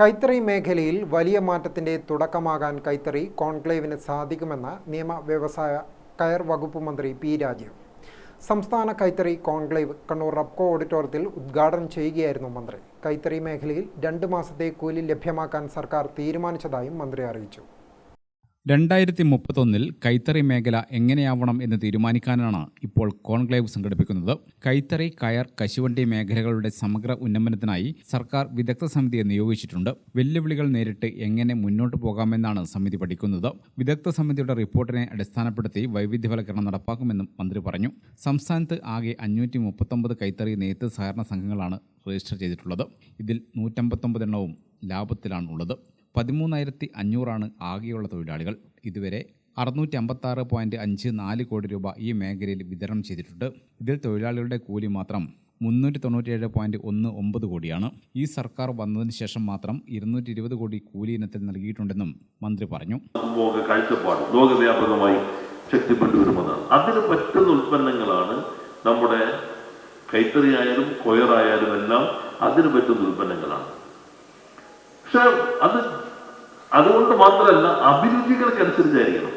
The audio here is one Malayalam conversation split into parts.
കൈത്തറി മേഖലയിൽ വലിയ മാറ്റത്തിന്റെ തുടക്കമാകാൻ കൈത്തറി കോൺക്ലേവിന് സാധിക്കുമെന്ന് നിയമ വ്യവസായ കയർ വകുപ്പ് മന്ത്രി പി രാജീവ്. സംസ്ഥാന കൈത്തറി കോൺക്ലേവ് കണ്ണൂർ റബ്കോ ഓഡിറ്റോറിയത്തിൽ ഉദ്ഘാടനം ചെയ്യുകയായിരുന്നു മന്ത്രി. കൈത്തറി മേഖലയിൽ രണ്ട് മാസത്തെ കൂലി ലഭ്യമാക്കാൻ സർക്കാർ തീരുമാനിച്ചതായും മന്ത്രി അറിയിച്ചു. രണ്ടായിരത്തി മുപ്പത്തൊന്നിൽ കൈത്തറി മേഖല എങ്ങനെയാവണം എന്ന് തീരുമാനിക്കാനാണ് ഇപ്പോൾ കോൺക്ലേവ് സംഘടിപ്പിക്കുന്നത്. കൈത്തറി കയർ കശുവണ്ടി മേഖലകളുടെ സമഗ്ര ഉന്നമനത്തിനായി സർക്കാർ വിദഗ്ധ സമിതിയെ നിയോഗിച്ചിട്ടുണ്ട്. വെല്ലുവിളികൾ നേരിട്ട് എങ്ങനെ മുന്നോട്ട് പോകാമെന്നാണ് സമിതി പഠിക്കുന്നത്. വിദഗ്ധ സമിതിയുടെ റിപ്പോർട്ടിനെ അടിസ്ഥാനപ്പെടുത്തി വൈവിധ്യവൽക്കരണം നടപ്പാക്കുമെന്നും മന്ത്രി പറഞ്ഞു. സംസ്ഥാനത്ത് ആകെ അഞ്ഞൂറ്റി മുപ്പത്തൊമ്പത് കൈത്തറി നെയ്ത്ത് സഹകരണ സംഘങ്ങളാണ് രജിസ്റ്റർ ചെയ്തിട്ടുള്ളത്. ഇതിൽ നൂറ്റമ്പത്തൊമ്പത് എണ്ണവും ലാഭത്തിലാണുള്ളത്. പതിമൂന്നായിരത്തി അഞ്ഞൂറാണ് ആകെയുള്ള തൊഴിലാളികൾ. ഇതുവരെ അറുന്നൂറ്റി അമ്പത്താറ് പോയിന്റ് അഞ്ച് നാല് കോടി രൂപ ഈ മേഖലയിൽ വിതരണം ചെയ്തിട്ടുണ്ട്. ഇതിൽ തൊഴിലാളികളുടെ കൂലി മാത്രം മുന്നൂറ്റി തൊണ്ണൂറ്റിയേഴ് പോയിന്റ് ഒന്ന് ഒമ്പത് കോടിയാണ്. ഈ സർക്കാർ വന്നതിന് ശേഷം മാത്രം ഇരുന്നൂറ്റി ഇരുപത് കോടി കൂലി ഇനത്തിൽ നൽകിയിട്ടുണ്ടെന്നും മന്ത്രി പറഞ്ഞു. കാഴ്ചപ്പാട് ലോകവ്യാപകമായി ശക്തിപ്പെട്ടു വരുന്നതാണ് അതിന് പറ്റുന്ന ഉൽപ്പന്നങ്ങളാണ് നമ്മുടെ കൈത്തറി ആയാലും കൊയറായാലും എല്ലാം അതിന് പറ്റുന്ന ഉൽപ്പന്നങ്ങളാണ്. പക്ഷെ അത് അതുകൊണ്ട് മാത്രമല്ല അഭിരുചികൾക്കനുസരിച്ചായിരിക്കണം.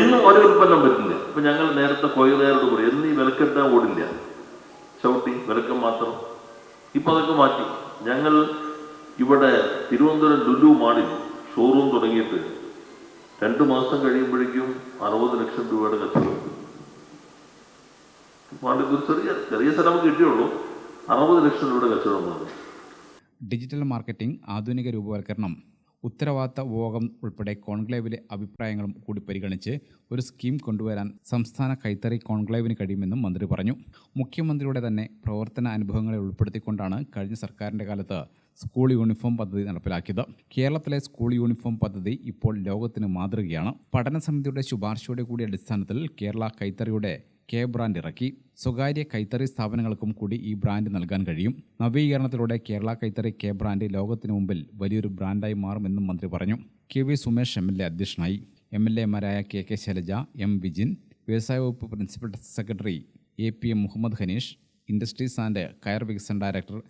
എന്നും ഒരേ ഉൽപ്പന്നം പറ്റില്ല ഇപ്പൊ ഞങ്ങൾ നേരത്തെ കൊയറുകാരോട് കൂടി എന്ന് ഈ വിലക്കെട്ടാൻ ഓടില്ല. ചവിട്ടി വിലക്കം മാത്രം. ഇപ്പൊ അതൊക്കെ മാറ്റി. ഞങ്ങൾ ഇവിടെ തിരുവനന്തപുരം ലുലു മാളിൽ ഷോറൂം തുടങ്ങിയിട്ട് രണ്ടു മാസം കഴിയുമ്പോഴേക്കും അറുപത് ലക്ഷം രൂപയുടെ കച്ചവടം മാളിൽ ഒരു ചെറിയ ചെറിയ സ്ഥലം കിട്ടിയുള്ളൂ. അറുപത് ലക്ഷം രൂപയുടെ കച്ചവടം വന്നു ഡിജിറ്റൽ മാർക്കറ്റിംഗ് ആധുനിക രൂപവൽക്കരണം ഉത്തരവാദിത്ത ഉപഭോഗം ഉൾപ്പെടെ കോൺക്ലേവിലെ അഭിപ്രായങ്ങളും കൂടി പരിഗണിച്ച് ഒരു സ്കീം കൊണ്ടുവരാൻ സംസ്ഥാന കൈത്തറി കോൺക്ലേവിന് കഴിയുമെന്നും മന്ത്രി പറഞ്ഞു. മുഖ്യമന്ത്രിയുടെ തന്നെ പ്രവർത്തന അനുഭവങ്ങളെ ഉൾപ്പെടുത്തിക്കൊണ്ടാണ് കഴിഞ്ഞ സർക്കാരിന്റെ കാലത്ത് സ്കൂൾ യൂണിഫോം പദ്ധതി നടപ്പിലാക്കിയത്. കേരളത്തിലെ സ്കൂൾ യൂണിഫോം പദ്ധതി ഇപ്പോൾ ലോകത്തിന് മാതൃകയാണ്. പഠന സമിതിയുടെ ശുപാർശയുടെ കൂടി അടിസ്ഥാനത്തിൽ കേരള കൈത്തറിയുടെ കെ ബ്രാൻഡ് ഇറക്കി. സ്വകാര്യ കൈത്തറി സ്ഥാപനങ്ങൾക്കും കൂടി ഈ ബ്രാൻഡ് നൽകാൻ കഴിയും. നവീകരണത്തിലൂടെ കേരള കൈത്തറി കെ ബ്രാൻഡ് ലോകത്തിനു മുമ്പിൽ വലിയൊരു ബ്രാൻഡായി മാറുമെന്നും മന്ത്രി പറഞ്ഞു. K V Sumesh M L A അധ്യക്ഷനായി. M L എമാരായ K K Shailaja M Vijin വ്യവസായ വകുപ്പ് principal secretary A P M Muhammad Hanish industries and കയർ വികസന ഡയറക്ടർ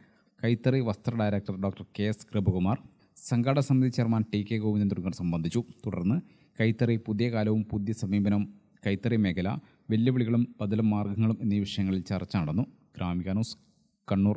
കൈത്തറി വസ്ത്ര director doctor K S Kripakumar സംഘാടക സമിതി ചെയർമാൻ ടി കെ ഗോവിന്ദൻ തുടങ്ങിയവർ സംബന്ധിച്ചു. തുടർന്ന് കൈത്തറി പുതിയ കാലവും പുതിയ സമീപനം കൈത്തറി മേഖല വെല്ലുവിളികളും ബദലും മാർഗങ്ങളും എന്നീ വിഷയങ്ങളിൽ ചർച്ച നടന്നു. Gramika news Kannur.